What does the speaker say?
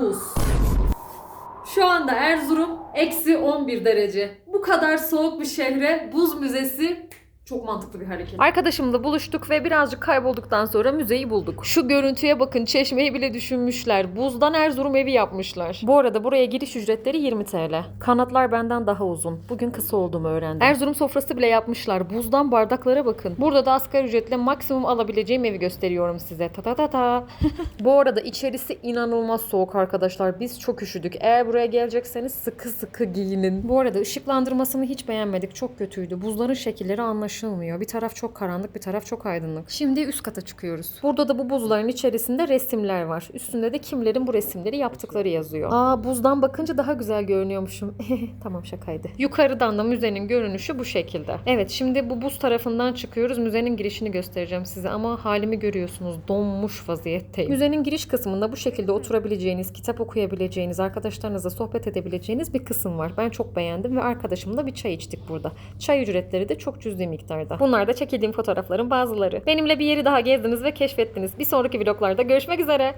buz. Şu anda Erzurum eksi 11 derece. Bu kadar soğuk bir şehre buz müzesi çok mantıklı bir hareket. Arkadaşımla buluştuk ve birazcık kaybolduktan sonra müzeyi bulduk. Şu görüntüye bakın çeşmeyi bile düşünmüşler. Buzdan Erzurum evi yapmışlar. Bu arada buraya giriş ücretleri 20 TL. Kanatlar benden daha uzun. Bugün kısa olduğumu öğrendim. Erzurum sofrası bile yapmışlar. Buzdan bardaklara bakın. Burada da asgari ücretle maksimum alabileceğim evi gösteriyorum size. Ta ta ta ta. Bu arada içerisi inanılmaz soğuk arkadaşlar. Biz çok üşüdük. Eğer buraya gelecekseniz sıkı sıkı giyinin. Bu arada ışıklandırmasını hiç beğenmedik. Çok kötüydü. Buzların şekilleri anlaşılmıyor. Bir taraf çok karanlık, bir taraf çok aydınlık. Şimdi üst kata çıkıyoruz. Burada da bu buzların içerisinde resimler var. Üstünde de kimlerin bu resimleri yaptıkları yazıyor. Aa buzdan bakınca daha güzel görünüyormuşum. tamam şakaydı. Yukarıdan da müzenin görünüşü bu şekilde. Evet şimdi bu buz tarafından çıkıyoruz. Müzenin girişini göstereceğim size ama halimi görüyorsunuz. Donmuş vaziyetteyim. Müzenin giriş kısmında bu şekilde oturabileceğiniz, kitap okuyabileceğiniz, arkadaşlarınızla sohbet edebileceğiniz bir kısım var. Ben çok beğendim ve arkadaşımla bir çay içtik burada. Çay ücretleri de çok cüzi miktarda. Bunlar da çekildiğim fotoğrafların bazıları. Benimle bir yeri daha gezdiniz ve keşfettiniz. Bir sonraki vloglarda görüşmek üzere.